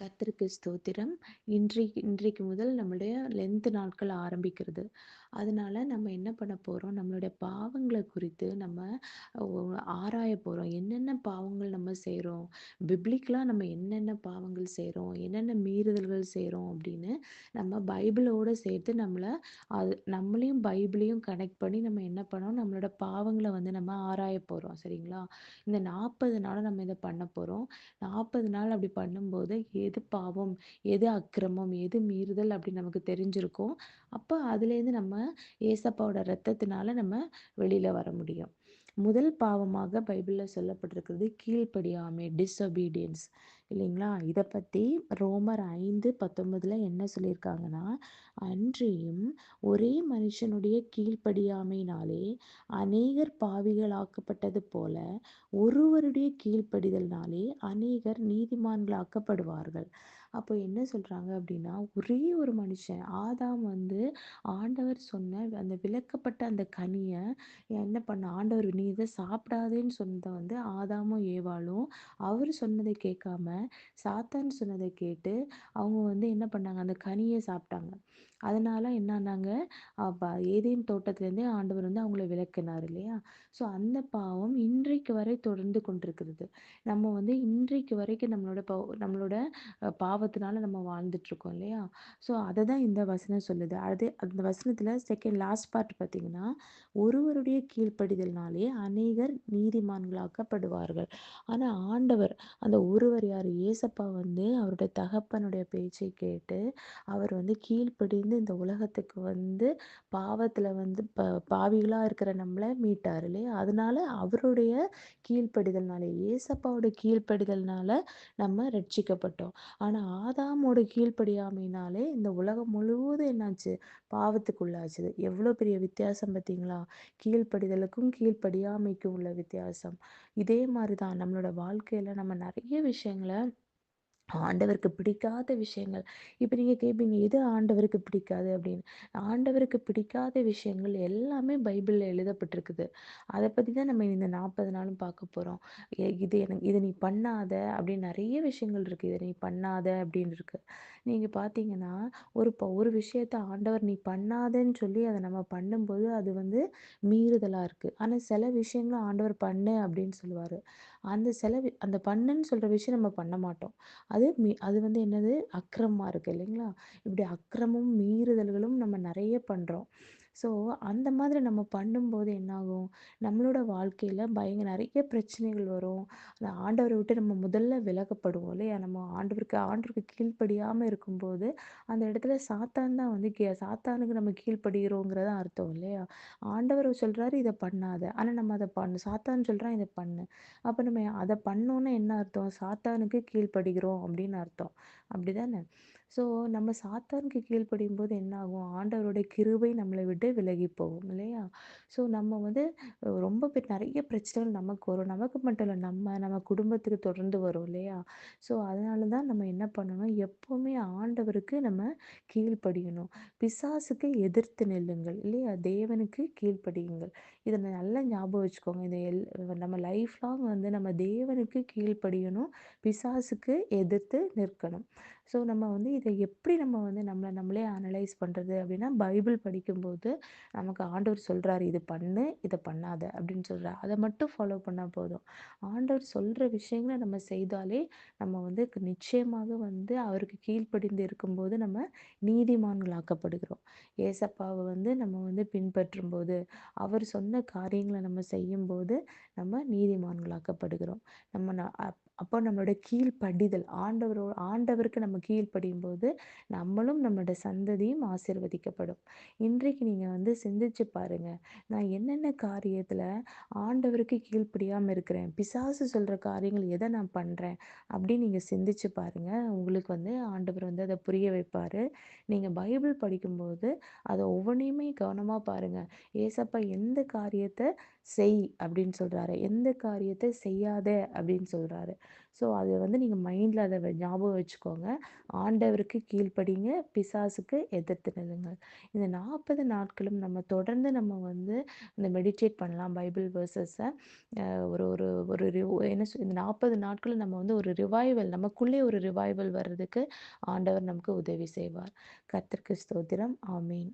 கர்த்தருக்கு ஸ்தோத்திரம். இன்றைக்கு இன்றைக்கு முதல் நம்முடைய லென்த் நாட்கள் ஆரம்பிக்கிறது. அதனால நம்ம என்ன பண்ண போகிறோம் நம்மளுடைய பாவங்களை குறித்து நம்ம ஆராய போகிறோம் என்னென்ன பாவங்கள் நம்ம செய்கிறோம் பிப்ளிக்கலா நம்ம என்னென்ன பாவங்கள் செய்கிறோம் என்னென்ன மீறுதல்கள் செய்கிறோம் அப்படின்னு நம்ம பைபிளோட சேர்த்து நம்மளை அது நம்மளையும் பைபிளையும் கனெக்ட் பண்ணி நம்ம என்ன பண்ணோம், நம்மளோட பாவங்களை வந்து நம்ம ஆராயப் போகிறோம் சரிங்களா? இந்த 40 நாளும் நம்ம இதை பண்ண போகிறோம் நாற்பது நாள் அப்படி பண்ணும்போது எது பாவம், எது அக்கிரமம், எது மீறுதல்? அப்படி நமக்கு தெரிஞ்சிருக்கும். அப்போ அதுலேருந்து நம்ம ஏசப்பாவோட ரத்தத்தினால நம்ம வெளியில வர முடியும். முதல் பாவமாக பைபிள்ல சொல்லப்பட்டிருக்கிறது கீழ்ப்படியாமை, டிஸ்ஒபீடியன்ஸ் இல்லைங்களா? இதை பத்தி ரோமர் 5:19ல என்ன சொல்லியிருக்காங்கன்னா, அன்றியும் ஒரே மனுஷனுடைய கீழ்ப்படியாமையினாலே அநேகர் பாவிகளாக்கப்பட்டது போல, ஒருவருடைய கீழ்ப்படிதல்னாலே அநேகர் நீதிமான்களாக்கப்படுவார்கள். அப்போ என்ன சொல்கிறாங்க அப்படின்னா, ஒரே ஒரு மனுஷன் ஆதாம் வந்து ஆண்டவர் சொன்ன அந்த விலக்கப்பட்ட அந்த கனியை என்ன பண்ண ஆண்டவர் நீ இதை சாப்பிடாதேன்னு சொன்னதை வந்து ஆதாமும், ஏவாளும் அவர் சொன்னதை கேட்காம, சாத்தான் சொன்னதை கேட்டு அவங்க வந்து என்ன பண்ணாங்க, அந்த கனியை சாப்பிட்டாங்க. அதனால என்ன அப்போ ஏதேன் தோட்டத்திலேருந்தே ஆண்டவர் வந்து அவங்கள விளக்கினார் இல்லையா? ஸோ அந்த பாவம் இன்றைக்கு வரை தொடர்ந்து கொண்டிருக்கிறது. நம்ம வந்து இன்றைக்கு வரைக்கும் நம்மளோட பா நம்மளோட பாவத்தினால நம்ம வாழ்ந்துட்டுருக்கோம் இல்லையா? ஸோ அதை தான் இந்த வசனம் சொல்லுது. அது அந்த வசனத்தில் செகண்ட் லாஸ்ட் பார்ட் பார்த்தீங்கன்னா, ஒருவருடைய கீழ்ப்படிதல்னாலே அநேகர் நீதிமான்களாக்கப்படுவார்கள். ஆனால் ஆண்டவர் அந்த ஒருவர் யார் ஏசப்பா வந்து அவருடைய தகப்பனுடைய பேச்சை கேட்டு, அவர் வந்து கீழ்ப்படிந்து இந்த உலகத்துக்கு வந்து பாவத்தில் வந்து ப பாவிகளாக இருக்கிற நம்மளை மீட்டார் இல்லையா? அதனால அவருடைய கீழ்ப்படிதல்னாலே ஏசப்பாவோட கீழ்ப்படிதல்னால நம்ம ரட்சிக்கப்பட்டோம். ஆனால் ஆதாமோட கீழ்ப்படியாமையினாலே இந்த உலகம் முழுவதும் என்னாச்சு? பாவத்துக்குள்ளாச்சுது. எவ்வளோ பெரிய வித்தியாசம் பார்த்தீங்களா? கீழ்ப்படிதலுக்கும், கீழ்ப்படியாமைக்கும் உள்ள வித்தியாசம். இதே மாதிரி தான் நம்மளோட வாழ்க்கையில் நம்ம நிறைய விஷயங்கள ஆண்டவருக்கு பிடிக்காத விஷயங்கள். இப்போ நீங்கள் கேட்பீங்க, எது ஆண்டவருக்கு பிடிக்காது அப்படின்னு. ஆண்டவருக்கு பிடிக்காத விஷயங்கள் எல்லாமே பைபிளில் எழுதப்பட்டிருக்குது. அதை பற்றி தான் நம்ம இந்த 40 நாளும் பார்க்க போகிறோம் இது எனக்கு இதை நீ பண்ணாத அப்படின்னு நிறைய விஷயங்கள் இருக்குது இதை நீ பண்ணாத அப்படின்னு இருக்கு. நீங்கள் பார்த்தீங்கன்னா, ஒரு ப ஒரு விஷயத்த ஆண்டவர் நீ பண்ணாதன்னு சொல்லி அதை நம்ம பண்ணும்போது, அது வந்து மீறுதலாக இருக்குது ஆனால் சில விஷயங்கள ஆண்டவர் பண்ணு அப்படின்னு சொல்லுவார் அந்த செலவு அந்த பண்ணுன்னு சொல்கிற விஷயம் நம்ம பண்ண மாட்டோம். அது மீ அது வந்து என்னது? அக்கிரமமாக இருக்குது இல்லைங்களா? இப்படி அக்கிரமும், மீறுதல்களும் நம்ம நிறைய பண்ணுறோம் ஸோ அந்த மாதிரி நம்ம பண்ணும்போது என்னாகும்? நம்மளோட வாழ்க்கையில் பயங்க நிறைய பிரச்சனைகள் வரும். அந்த ஆண்டவரை விட்டு நம்ம முதல்ல விலகப்படுவோம் இல்லையா? நம்ம ஆண்டவருக்கு ஆண்டவருக்கு கீழ்ப்படியாமல் இருக்கும்போது, அந்த இடத்துல சாத்தான் தான் வந்து கே சாத்தானுக்கு நம்ம கீழ்ப்படுகிறோங்கிறது அர்த்தம் இல்லையா? ஆண்டவர் சொல்கிறாரு இதை பண்ணாத. ஆனால் நம்ம அதை பண்ணு சாத்தான் சொல்கிறான் இதை பண்ணு. அப்போ நம்ம அதை பண்ணோன்னா என்ன அர்த்தம்? சாத்தானுக்கு கீழ்ப்படுகிறோம் அப்படின்னு அர்த்தம். அப்படிதானே? ஸோ நம்ம சாத்தானுக்கு கீழ்ப்படியும்போது என்ன ஆகும்? ஆண்டவருடைய கிருபை நம்மளை விட்டு விலகி போகும் இல்லையா? ஸோ நம்ம வந்து ரொம்ப பேர் நிறைய பிரச்சனைகள் நமக்கு வரும். நமக்கு மட்டும் இல்லை நம்ம நம்ம குடும்பத்துக்கு தொடர்ந்து வரும் இல்லையா? ஸோ அதனால தான் நம்ம என்ன பண்ணணும், எப்போவுமே ஆண்டவருக்கு நம்ம கீழ்ப்படியணும். பிசாசுக்கு எதிர்த்து நில்லுங்கள் இல்லையா? தேவனுக்கு கீழ்ப்படியுங்கள். இதை நல்லா ஞாபகம் வச்சுக்கோங்க. இதை எல் நம்ம லைஃப் லாங் வந்து நம்ம தேவனுக்கு கீழ்ப்படியணும். பிசாசுக்கு எதிர்த்து நிற்கணும். ஸோ நம்ம வந்து இதை எப்படி நம்ம வந்து நம்மளை நம்மளே அனலைஸ் பண்ணுறது அப்படின்னா, பைபிள் படிக்கும்போது நமக்கு ஆண்டவர் சொல்கிறாரு "இது பண்ணு, இதை பண்ணாத" அப்படின்னு சொல்கிறார் அதை மட்டும் ஃபாலோ பண்ணால் போதும். ஆண்டவர் சொல்கிற விஷயங்களை நம்ம செய்தாலே, நம்ம வந்து நிச்சயமாக வந்து அவருக்கு கீழ்ப்படிந்து இருக்கும்போது நம்ம நீதிமான்களாக்கப்படுகிறோம். ஏசப்பாவை வந்து நம்ம வந்து பின்பற்றும் போது அவர் சொன்ன காரியங்களை நம்ம செய்யும்போது, நம்ம நீதிமான்களாக்கப்படுகிறோம். நம்ம அப்போ நம்மளோட கீழ்ப்படிதல் ஆண்டவரோ ஆண்டவருக்கு நம்ம கீழ்ப்படியும்போது, நம்மளும் நம்மளோட சந்ததியும் ஆசிர்வதிக்கப்படும். இன்றைக்கு நீங்கள் வந்து சிந்திச்சு பாருங்க. நான் என்னென்ன காரியத்தில் ஆண்டவருக்கு கீழ்ப்படியாமல் இருக்கிறேன்? பிசாசு சொல்கிற காரியங்கள் எதை நான் பண்ணுறேன் அப்படின்னு நீங்கள் சிந்திச்சு பாருங்கள் உங்களுக்கு வந்து ஆண்டவர் வந்து அதை புரிய வைப்பார். நீங்கள் பைபிள் படிக்கும்போது, அதை ஒவ்வொன்றையுமே கவனமாக பாருங்கள் ஏசப்பா எந்த காரியத்தை செய் அப்படின்னு சொல்கிறாரு எந்த காரியத்தை செய்யாத அப்படின்னு சொல்கிறாரு ஸோ அது வந்து நீங்கள் மைண்டில் அதை வ- ஞாபகம் வச்சுக்கோங்க. ஆண்டவருக்கு கீழ்ப்படிங்க பிசாசுக்கு எதிர்த்து நில்லுங்கள் இந்த நாற்பது நாட்களும் நம்ம தொடர்ந்து நம்ம வந்து இந்த மெடிடேட் பண்ணலாம். பைபிள் வேர்சஸை ஒரு ஒரு ஒரு என்ன சொல் இந்த நாற்பது நாட்களும் நம்ம வந்து ஒரு ரிவைவல் நமக்குள்ளே ஒரு ரிவைவல் வர்றதுக்கு ஆண்டவர் நமக்கு உதவி செய்வார். கத்திற்கு ஸ்தோத்திரம். ஆமீன்.